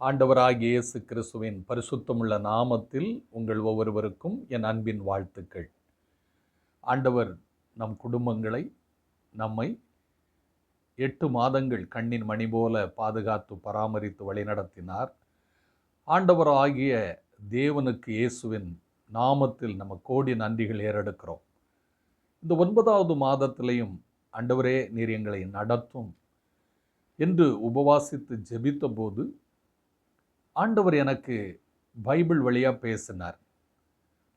ஆண்டவராகிய இயேசு கிறிஸ்துவின் பரிசுத்தமுள்ள நாமத்தில் உங்கள் ஒவ்வொருவருக்கும் என் அன்பின் வாழ்த்துக்கள். ஆண்டவர் நம் குடும்பங்களை நம்மை எட்டு மாதங்கள் கண்ணின் மணி போல பாதுகாத்து பராமரித்து வழிநடத்தினார். ஆண்டவராகிய தேவனுக்கு இயேசுவின் நாமத்தில் நம்ம கோடி நன்றிகள் ஏறெடுக்கிறோம். இந்த ஒன்பதாவது மாதத்திலையும் ஆண்டவரே நீர் எங்களை நடத்தும் என்று உபவாசித்து ஜெபித்த போது ஆண்டவர் எனக்கு பைபிள் வழியாக பேசினார்.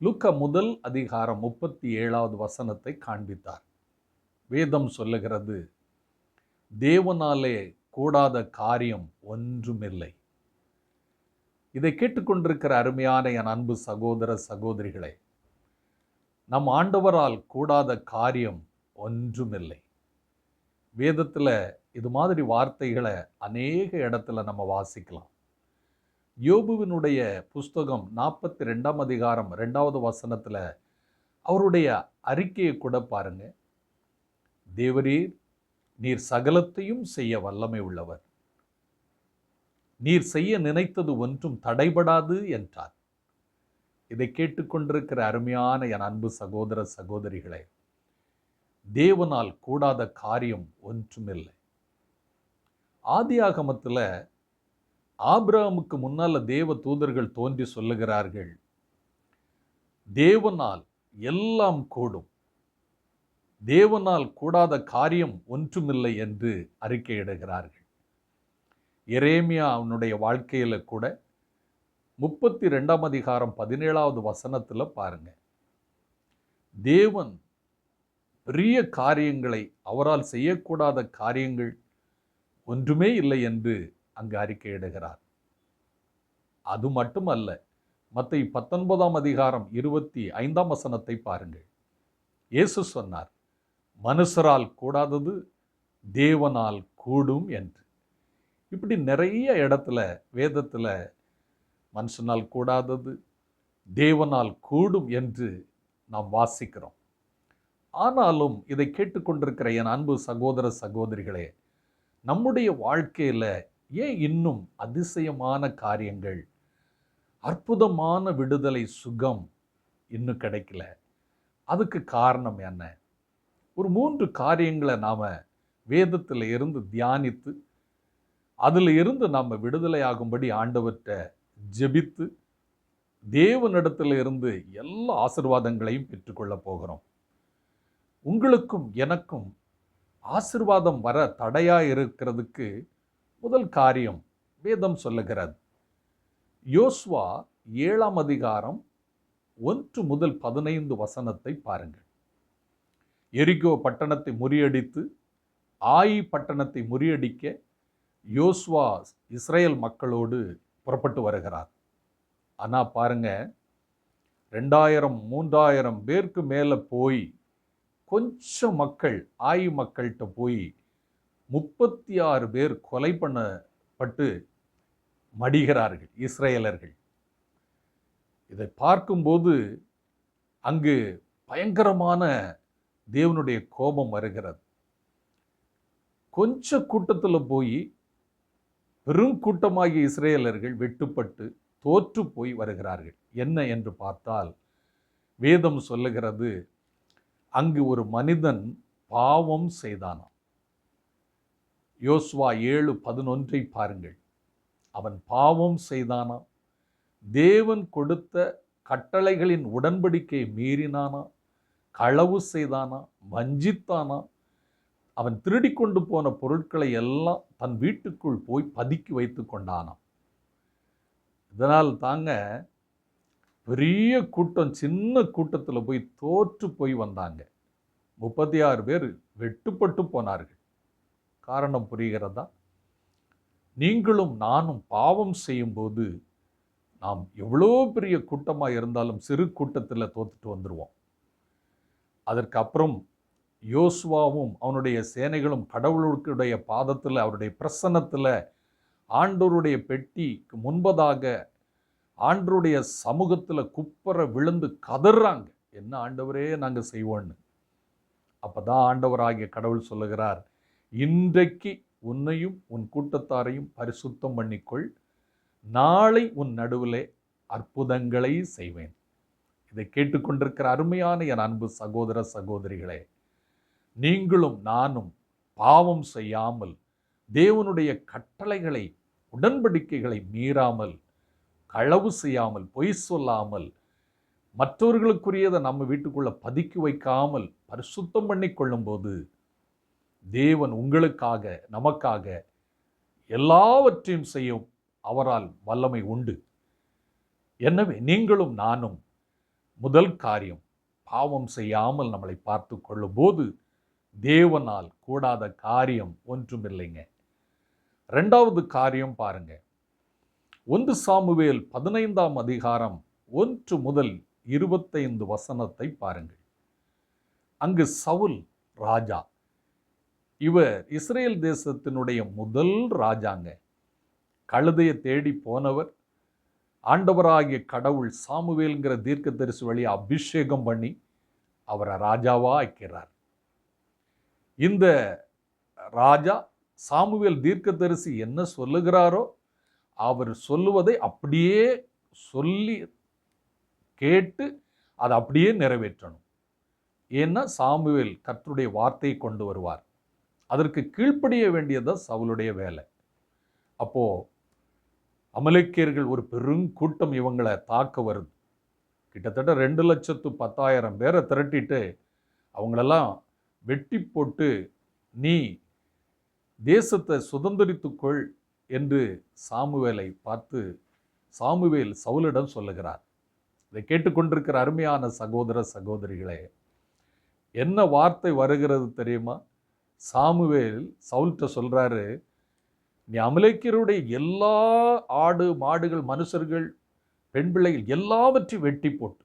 லுக்க முதல் அதிகாரம் முப்பத்தி ஏழாவது வசனத்தை காண்பித்தார். வேதம் சொல்லுகிறது தேவனாலே கூடாத காரியம் ஒன்றுமில்லை. இதை கேட்டுக்கொண்டிருக்கிற அருமையான என் அன்பு சகோதர சகோதரிகளே நம் ஆண்டவரால் கூடாத காரியம் ஒன்றுமில்லை. வேதத்தில் இது மாதிரி வார்த்தைகளை அநேக இடத்துல நம்ம வாசிக்கலாம். யோபுவினுடைய புஸ்தகம் நாற்பத்தி ரெண்டாம் அதிகாரம் ரெண்டாவது வசனத்தில் அவருடைய அறிக்கையை கூட பாருங்க. தேவரீர் நீர் சகலத்தையும் செய்ய வல்லமை உள்ளவர். நீர் செய்ய நினைத்தது ஒன்றும் தடைபடாது என்றார். இதை கேட்டுக்கொண்டிருக்கிற அருமையான என் அன்பு சகோதர சகோதரிகளே தேவனால் கூடாத காரியம் ஒன்றுமில்லை. ஆதியாகமத்தில் ஆபிரகாமுக்கு முன்னால் தேவ தூதர்கள் தோன்றி சொல்லுகிறார்கள் தேவனால் எல்லாம் கூடும். தேவனால் கூடாத காரியம் ஒன்றுமில்லை என்று அறிக்கையிடுகிறார்கள் எரேமியா அவனுடைய வாழ்க்கையில் கூட முப்பத்தி ரெண்டாம் அதிகாரம் பதினேழாவது வசனத்தில் பாருங்க. தேவன் பெரிய காரியங்களை அவரால் செய்யக்கூடாத காரியங்கள் ஒன்றுமே இல்லை என்று அங்கு அறிக்கையிடுகிறார் அது மட்டுமல்ல மற்ற பத்தொன்பதாம் அதிகாரம் இருபத்தி ஐந்தாம் வசனத்தை பாருங்கள். இயேசு சொன்னார் மனுஷரால் கூடாதது தேவனால் கூடும் என்று. இப்படி நிறைய இடத்துல வேதத்தில் மனுஷனால் கூடாதது தேவனால் கூடும் என்று நாம் வாசிக்கிறோம். ஆனாலும் இதை கேட்டுக்கொண்டிருக்கிற என் அன்பு சகோதர சகோதரிகளே நம்முடைய வாழ்க்கையில் ஏன் இன்னும் அதிசயமான காரியங்கள்? அற்புதமான விடுதலை சுகம் இன்னும் கிடைக்கல. அதுக்கு காரணம் என்ன? ஒரு மூன்று காரியங்களை நாம் வேதத்தில் இருந்து தியானித்து அதில் இருந்து நாம் விடுதலை ஆகும்படி ஆண்டவற்றை ஜெபித்து தேவனிடத்தில் இருந்து எல்லா ஆசிர்வாதங்களையும் பெற்றுக்கொள்ள போகிறோம். உங்களுக்கும் எனக்கும் ஆசிர்வாதம் வர தடையாக இருக்கிறதுக்கு முதல் காரியம் வேதம் சொல்லுகிறது. யோஸ்வா ஏழாம் அதிகாரம் ஒன்று முதல் பதினைந்து வசனத்தை பாருங்கள். எரிகோ பட்டணத்தை முறியடித்து ஆயி பட்டணத்தை முறியடிக்க யோஸ்வா இஸ்ரேல் மக்களோடு புறப்பட்டு வருகிறார். ஆனால் பாருங்க ரெண்டாயிரம் மூன்றாயிரம் பேருக்கு மேலே போய் கொஞ்சம் மக்கள் ஆயி மக்கள்கிட்ட போய் முப்பத்தி ஆறு பேர் கொலை பண்ணப்பட்டு மடிகிறார்கள் இஸ்ரேலர்கள். இதை பார்க்கும்போது அங்கு பயங்கரமான தேவனுடைய கோபம் வருகிறது. கொஞ்ச கூட்டத்தில் போய் பெரும் கூட்டமாகிய இஸ்ரேலர்கள் வெட்டுப்பட்டு தோற்று போய் வருகிறார்கள். என்ன என்று பார்த்தால் வேதம் சொல்லுகிறது அங்கு ஒரு மனிதன் பாவம் செய்தானாம். யோஸ்வா ஏழு பதினொன்றை பாருங்கள். அவன் பாவம் செய்தானா? தேவன் கொடுத்த கட்டளைகளின் உடன்படிக்கையை மீறினானா? களவு செய்தானா? வஞ்சித்தானா? அவன் திருடி கொண்டு போன பொருட்களை எல்லாம் தன் வீட்டுக்குள் போய் பதுக்கி வைத்து கொண்டானாம். இதனால் தாங்க பெரிய கூட்டம் சின்ன கூட்டத்தில் போய் தோற்று போய் வந்தாங்க. முப்பத்தி ஆறு பேர் வெட்டுப்பட்டு போனார்கள். காரணம் புரிகிறதா? நீங்களும் நானும் பாவம் செய்யும்போது நாம் எவ்வளோ பெரிய கூட்டமாக இருந்தாலும் சிறு கூட்டத்தில் தோத்துட்டு வந்துடுவோம் அதற்கு அப்புறம் யோசுவாவும் அவனுடைய சேனைகளும் கடவுளுடைய பாதத்தில் அவருடைய பிரசன்னத்தில் ஆண்டோருடைய பெட்டிக்கு முன்பதாக ஆண்டருடைய சமூகத்தில் குப்பரை விழுந்து கதறாங்க. என்ன ஆண்டவரே நாங்கள் செய்வோன்னு அப்போ தான் ஆண்டவராகிய கடவுள் சொல்லுகிறார் இன்றைக்கு உன்னையும் உன் கூட்டத்தாரையும் பரிசுத்தம் பண்ணிக்கொள். நாளை உன் நடுவிலே அற்புதங்களை செய்வேன். இதை கேட்டுக்கொண்டிருக்கிற அருமையான என் அன்பு சகோதர சகோதரிகளே நீங்களும் நானும் பாவம் செய்யாமல் தேவனுடைய கட்டளைகளை உடன்படிக்கைகளை மீறாமல் களவு செய்யாமல் பொய் சொல்லாமல் மற்றவர்களுக்குரியதை நம்ம வீட்டுக்குள்ளே பதுக்கி வைக்காமல் பரிசுத்தம் பண்ணி கொள்ளும்போது தேவன் உங்களுக்காக நமக்காக எல்லாவற்றையும் செய்யும் அவரால் வல்லமை உண்டு. எனவே நீங்களும் நானும் முதல் காரியம் பாவம் செய்யாமல் நம்மளை பார்த்து கொள்ளும்போது தேவனால் கூடாத காரியம் ஒன்றுமில்லைங்க ரெண்டாவது காரியம் பாருங்க. ஒன்று சாமுவேல் பதினைந்தாம் அதிகாரம் ஒன்று முதல் இருபத்தைந்து வசனத்தை பாருங்கள். அங்கு சவுல் ராஜா இவர் இஸ்ரேல் தேசத்தினுடைய முதல் ராஜாங்க. கழுதையை தேடி போனவர். ஆண்டவராகிய கடவுள் சாமுவேல்ங்கிற தீர்க்கதரிசி வழி அபிஷேகம் பண்ணி அவரை ராஜாவாக ஆக்கிறார். இந்த ராஜா சாமுவேல் தீர்க்கதரிசி என்ன சொல்லுகிறாரோ அவர் சொல்லுவதை அப்படியே சொல்லி கேட்டு அதை அப்படியே நிறைவேற்றணும். ஏன்னா சாமுவேல் கர்த்தருடைய வார்த்தையை கொண்டு வருவார். அதற்கு கீழ்ப்படிய வேண்டியதுதான் சவுளுடைய வேலை. அப்போ அமலேக்கியர்கள் ஒரு பெருங்கூட்டம் இவங்களை தாக்க வருது. கிட்டத்தட்ட ரெண்டு லட்சத்து பத்தாயிரம் பேரை திரட்டிட்டு அவங்களெல்லாம் வெட்டி போட்டு நீ தேசத்தை சுதந்திரித்துக்கொள் என்று சாமுவேலை பார்த்து சாமுவேல் சவுலிடம் சொல்லுகிறார். இதை கேட்டுக்கொண்டிருக்கிற அருமையான சகோதர சகோதரிகளே என்ன வார்த்தை வருகிறது தெரியுமா? சாமுவேல் சவுல்கிட்ட சொல்கிறாரு நீ அமலேக்கியருடைய எல்லா ஆடு மாடுகள் மனுஷர்கள் பெண் பிள்ளைகள் எல்லாவற்றையும் வெட்டி போட்டு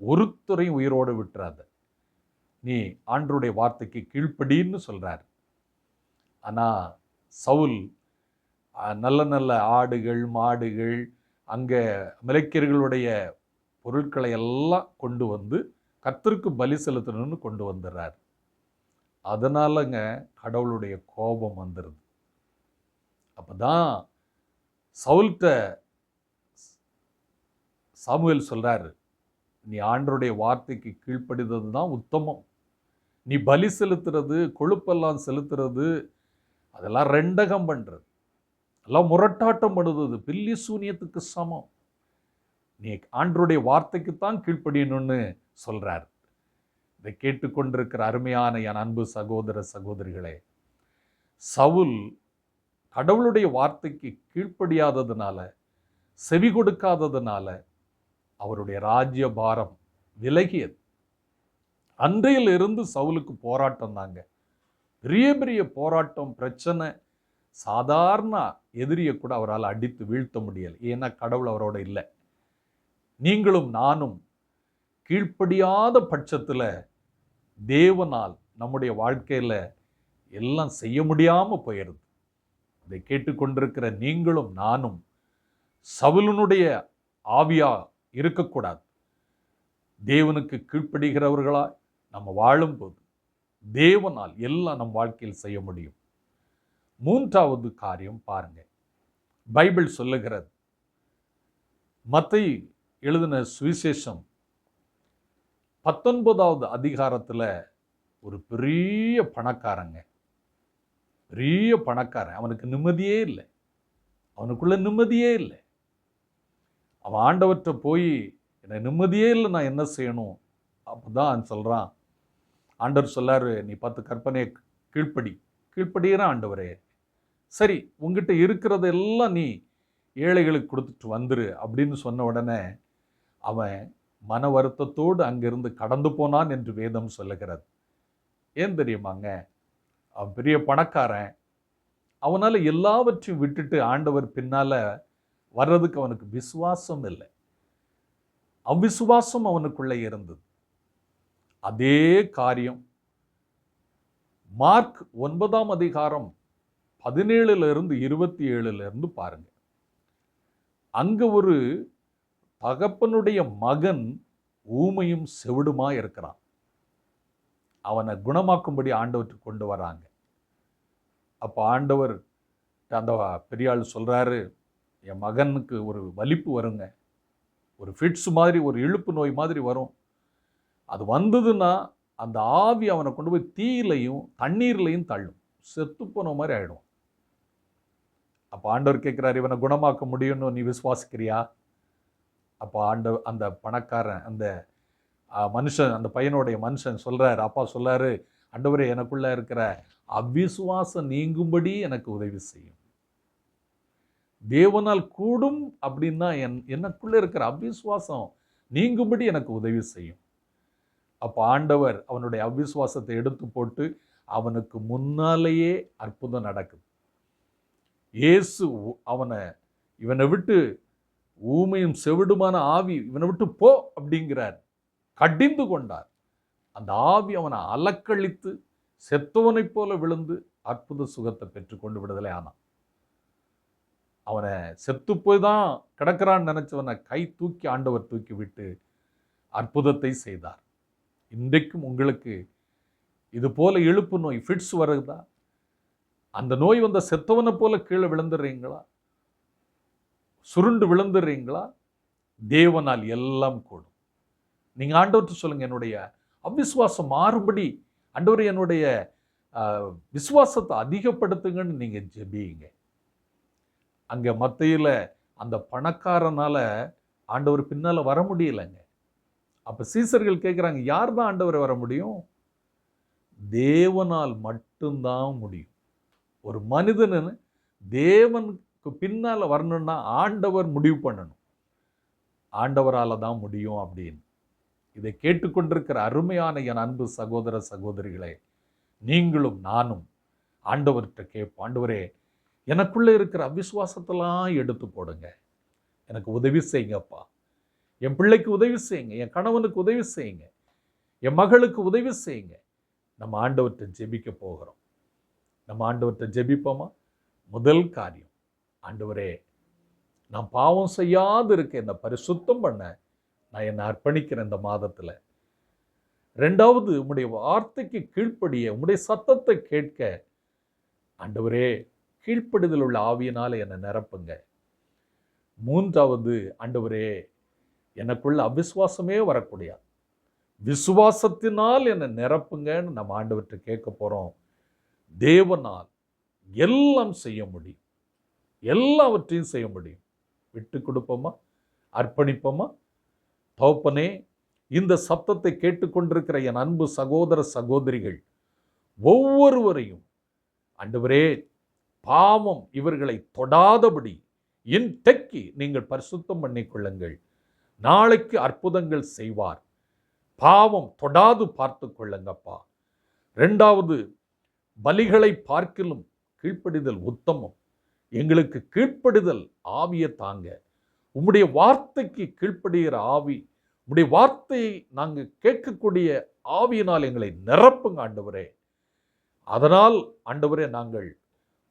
ஒருத்தரையும் உயிரோடு விட்டுறாத. நீ ஆண்டருடைய வார்த்தைக்கு கீழ்ப்படின்னு சொல்கிறார் ஆனால் சவுல் நல்ல நல்ல ஆடுகள் மாடுகள் அங்கே மலைக்கியர்களுடைய பொருட்களை எல்லாம் கொண்டு வந்து கத்திற்கு பலி செலுத்தணும்னு கொண்டு வந்துடுறார் அதனாலங்க கடவுளுடைய கோபம் வந்துடுது அப்போ தான் சவுல்கிட்ட சாமுவேல் சொல்கிறாரு நீ ஆண்டருடைய வார்த்தைக்கு கீழ்ப்படிதது தான் உத்தமம். நீ பலி செலுத்துறது கொழுப்பெல்லாம் செலுத்துறது அதெல்லாம் ரெண்டகம் பண்ணுறது எல்லாம் முரட்டாட்டம் பண்ணுறது பில்லி சூனியத்துக்கு சமம். நீ ஆண்டருடைய வார்த்தைக்கு தான் கீழ்ப்படியணும்னு சொல்கிறாரு இதை கேட்டுக்கொண்டிருக்கிற அருமையான என் அன்பு சகோதர சகோதரிகளே சவுல் கடவுளுடைய வார்த்தைக்கு கீழ்ப்படியாததுனால செவி கொடுக்காததுனால அவருடைய ராஜ்ய பாரம் விலகியது அன்றையிலிருந்து சவுலுக்கு போராட்டம் தாங்க. பெரிய பெரிய போராட்டம் பிரச்சனை சாதாரண எதிரியை கூட அவரால் அடித்து வீழ்த்த முடியல. ஏன்னா கடவுள் அவரோட இல்லை. நீங்களும் நானும் கீழ்ப்படியாத பட்சத்தில் தேவனால் நம்முடைய வாழ்க்கையில் எல்லாம் செய்ய முடியாமல் போயிடுது. இதை கேட்டுக்கொண்டிருக்கிற நீங்களும் நானும் சவுலனுடைய ஆவியா இருக்கக்கூடாது. தேவனுக்கு கீழ்ப்படுகிறவர்களா நம்ம வாழும்போது தேவனால் எல்லாம் நம் வாழ்க்கையில் செய்ய முடியும். மூன்றாவது காரியம் பாருங்க. பைபிள் சொல்லுகிறது. மத்தை எழுதின சுவிசேஷம் பத்தொன்பதாவது அதிகாரத்தில் ஒரு பெரிய பணக்காரங்க. பெரிய பணக்காரன். அவனுக்கு நிம்மதியே இல்லை. அவனுக்குள்ள நிம்மதியே இல்லை. அவன் ஆண்டவர்கிட்ட போய் எனக்கு நிம்மதியே இல்லை நான் என்ன செய்யணும்? அப்பதான் சொல்கிறான் ஆண்டவர் சொல்லாரு நீ பத்து கற்பனையை கீழ்ப்படி. கீழ்ப்படுகிறான் ஆண்டவரே. சரி உங்ககிட்ட இருக்கிறதெல்லாம் நீ ஏழைகளுக்கு கொடுத்துட்டு வந்துரு. அப்படின்னு சொன்ன உடனே அவன் மன வருத்தத்தோடு அங்கிருந்து கடந்து போனான் என்று வேதம் சொல்லுகிறது. ஏன் தெரியுமாங்க? அவன் பெரிய பணக்காரன். அவனால் எல்லாவற்றையும் விட்டுட்டு ஆண்டவர் பின்னால வர்றதுக்கு அவனுக்கு விசுவாசம் இல்லை. அவ்விசுவாசம் அவனுக்குள்ளே இருந்தது. அதே காரியம். மார்க் ஒன்பதாம் அதிகாரம் பதினேழுல இருந்து இருபத்தி ஏழுல இருந்து பாருங்க. அங்க ஒரு தகப்பனுடைய மகன் ஊமையும் செவிடுமா இருக்கிறான். அவனை குணமாக்கும்படி ஆண்டவருக்கு கொண்டு வராங்க. அப்போ ஆண்டவர் அந்த பெரியாள் சொல்றாரு என் மகனுக்கு ஒரு வலிப்பு வருங்க. ஒரு ஃபிட்ஸ் மாதிரி ஒரு இழுப்பு நோய் மாதிரி வரும். அது வந்ததுன்னா அந்த ஆவி அவனை கொண்டு போய் தீயிலையும் தண்ணீர்லையும் தள்ளும். செத்து போன மாதிரி ஆயிடும். அப்போ ஆண்டவர் கேட்குறாரு இவனை குணமாக்க முடியும்னு நீ விசுவாசிக்கிறியா? அப்போ ஆண்ட அந்த பணக்காரன் அந்த மனுஷன் அந்த பையனுடைய மனுஷன் சொல்றாரு அப்பா சொல்றாரு அண்டவரே எனக்குள்ள இருக்கிற அவிசுவாசம் நீங்கும்படி எனக்கு உதவி செய்யும். தேவனால் கூடும் அப்படின்னா என் எனக்குள்ள இருக்கிற அவிசுவாசம் நீங்கும்படி எனக்கு உதவி செய்யும். அப்போ ஆண்டவர் அவனுடைய அவிசுவாசத்தை எடுத்து போட்டு அவனுக்கு முன்னாலேயே அற்புதம் நடக்குது. இயேசு உ- அவனை இவனை விட்டு ஊமையும் செவிடுமான ஆவி இவனை விட்டு போ அப்படிங்கிறார். கடிந்து கொண்டார். அந்த ஆவி அவனை அலக்கழித்து செத்தவனைப் போல விழுந்து அற்புத சுகத்தை பெற்றுக்கொண்டு விடுதலை ஆனான். அவனை செத்து போய் தான் கிடக்கிறான்னு நினச்சவனை கை தூக்கி ஆண்டவர் தூக்கி விட்டு அற்புதத்தை செய்தார். இன்றைக்கும் உங்களுக்கு இது போல எழுப்பு நோய் ஃபிட்ஸ் வருதா? அந்த நோய் வந்த செத்தவனை போல கீழே விழுந்துடுறீங்களா? சுருண்டு விழுந்துடுறீங்களா தேவனால் எல்லாம் கூடும். நீங்கள் ஆண்டவர்கிட்ட சொல்லுங்க என்னுடைய அவிசுவாசம் மாறுபடி ஆண்டவர் என்னுடைய விசுவாசத்தை அதிகப்படுத்துங்கன்னு நீங்கள் ஜெபியுங்க. அங்கே மத்தியில் அந்த பணக்காரனால் ஆண்டவர் பின்னால் வர முடியலைங்க. அப்போ சீசர்கள் கேட்குறாங்க யார் தான் ஆண்டவர் வர முடியும்? தேவனால் மட்டும்தான் முடியும். ஒரு மனிதனு தேவன் ஸோ பின்னால் வரணும்னா ஆண்டவர் முடிவு பண்ணணும். ஆண்டவரால தான் முடியும் அப்படின்னு. இதை கேட்டுக்கொண்டிருக்கிற அருமையான என் அன்பு சகோதர சகோதரிகளே நீங்களும் நானும் ஆண்டவர்கிட்ட கேட்போம் ஆண்டவரே எனக்குள்ளே இருக்கிற அவிசுவாசத்தெல்லாம் எடுத்து போடுங்க. எனக்கு உதவி செய்யுங்கப்பா என் பிள்ளைக்கு உதவி செய்யுங்க என் கணவனுக்கு உதவி செய்யுங்க என் மகளுக்கு உதவி செய்யுங்க நம்ம ஆண்டவர்கிட்ட ஜெபிக்க போகிறோம். நம்ம ஆண்டவர்கிட்ட ஜெபிப்போமா? முதல் காரியம் ஆண்டவரே நான் பாவம் செய்யாது இருக்க என்னை பரிசுத்தம் பண்ண. நான் என்னை அர்ப்பணிக்கிறேன் இந்த மாதத்தில். ரெண்டாவது உம்முடைய வார்த்தைக்கு கீழ்ப்படிய உம்முடைய சத்தத்தை கேட்க. ஆண்டவரே கீழ்ப்படிதல் உள்ள ஆவியினால் என்னை நிரப்புங்க. மூன்றாவது ஆண்டவரே எனக்குள்ள அவிஸ்வாசமே வரக்கூடாது விசுவாசத்தினால் என்னை நிரப்புங்கன்னு நம்ம ஆண்டவர்கிட்ட கேட்க போகிறோம் தேவனால் எல்லாம் செய்ய முடியும். எல்லாவற்றையும் செய்ய முடியும். விட்டு கொடுப்போமா? அர்ப்பணிப்போமா? தோப்பனே இந்த சப்தத்தை கேட்டுக்கொண்டிருக்கிற என் அன்பு சகோதர சகோதரிகள் ஒவ்வொருவரையும் அண்டவரே பாவம் இவர்களை தொடாதபடி இன்றைக்கு நீங்கள் பரிசுத்தம் பண்ணிக்கொள்ளுங்கள் நாளைக்கு அற்புதங்கள் செய்வார். பாவம் தொடாது பார்த்து கொள்ளுங்கப்பா. ரெண்டாவது பலிகளை பார்க்கிலும் கீழ்ப்படிதல் உத்தமம். எங்களுக்கு கீழ்ப்படுதல் ஆவியை தாங்க. உம்முடைய வார்த்தைக்கு கீழ்ப்படுகிற ஆவி உம்முடைய வார்த்தையை நாங்கள் கேட்கக்கூடிய ஆவியினால் எங்களை நிரப்புங்க ஆண்டவரே. அதனால் ஆண்டவரே நாங்கள்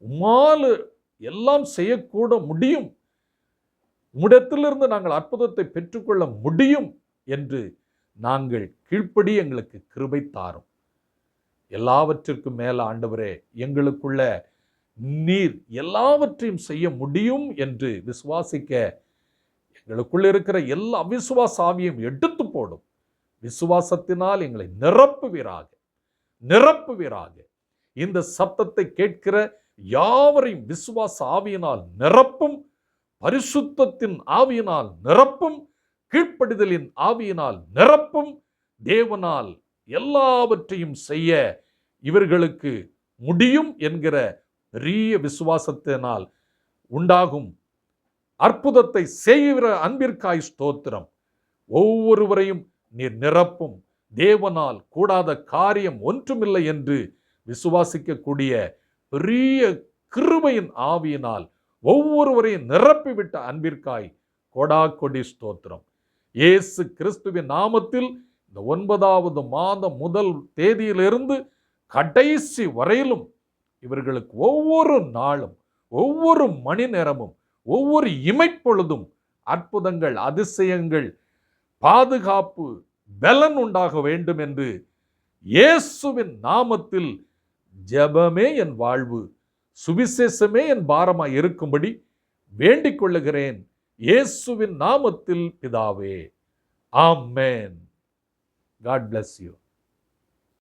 உம்மால் எல்லாம் செய்யக்கூட முடியும். உம்மிடத்திலிருந்து நாங்கள் அற்புதத்தை பெற்றுக்கொள்ள முடியும் என்று நாங்கள் கீழ்ப்படி எங்களுக்கு கிருபை தாரும். எல்லாவற்றிற்கும் மேல ஆண்டவரே எங்களுக்குள்ள நீர் எல்லாவற்றையும் செய்ய முடியும் என்று விசுவாசிக்க எங்களுக்குள் இருக்கிற எல்லா அவிசுவாச ஆவியும் எடுத்து போடும். விசுவாசத்தினால் எங்களை நிரப்புவீராக நிரப்புவீராக. இந்த சப்தத்தை கேட்கிற யாவரையும் விசுவாச ஆவியினால் நிரப்பும் பரிசுத்தத்தின் ஆவியினால் நிரப்பும் கீழ்ப்படிதலின் ஆவியினால் நிரப்பும் தேவனால் எல்லாவற்றையும் செய்ய இவர்களுக்கு முடியும் என்கிற பெரிய விசுவாசத்தினால் உண்டாகும் அற்புதத்தை செய்கிற அன்பிற்காய் ஸ்தோத்திரம். ஒவ்வொருவரையும் நீர் நிரப்பும். தேவனால் கூடாத காரியம் ஒன்றுமில்லை என்று விசுவாசிக்கக்கூடிய பெரிய கிருபையின் ஆவியினால் ஒவ்வொருவரையும் நிரப்பிவிட்ட அன்பிற்காய் கொடா கொடி ஸ்தோத்திரம். இயேசு கிறிஸ்துவின் நாமத்தில் இந்த ஒன்பதாவது மாதம் முதல் தேதியிலிருந்து கடைசி வரையிலும் இவர்களுக்கு ஒவ்வொரு நாளும் ஒவ்வொரு மணி நேரமும் ஒவ்வொரு இமைப்பொழுதும் அற்புதங்கள் அதிசயங்கள் பாதுகாப்பு பலன் உண்டாக வேண்டும் என்று இயேசுவின் நாமத்தில் ஜெபமே என் வாழ்வு சுவிசேஷமே என் பாரமாக இருக்கும்படி வேண்டிக் கொள்ளுகிறேன். இயேசுவின் நாமத்தில் பிதாவே. Man God bless you